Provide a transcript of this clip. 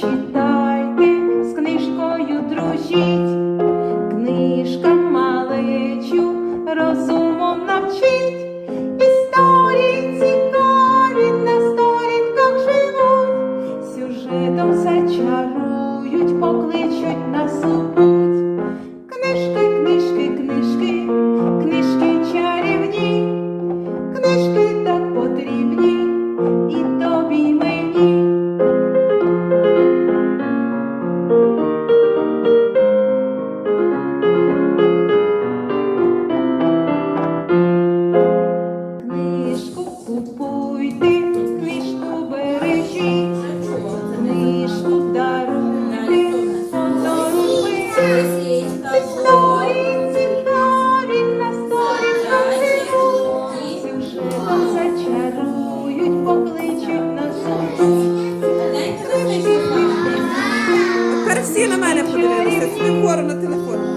Читайте, з книжкою дружіть, книжка малечу розумом навчить, історії цікаві на сторінках живуть, сюжетом зачарують, покличуть нас у Stay зачарують, покличуть на книжки, Тепер всі на мене подивилися, телефон.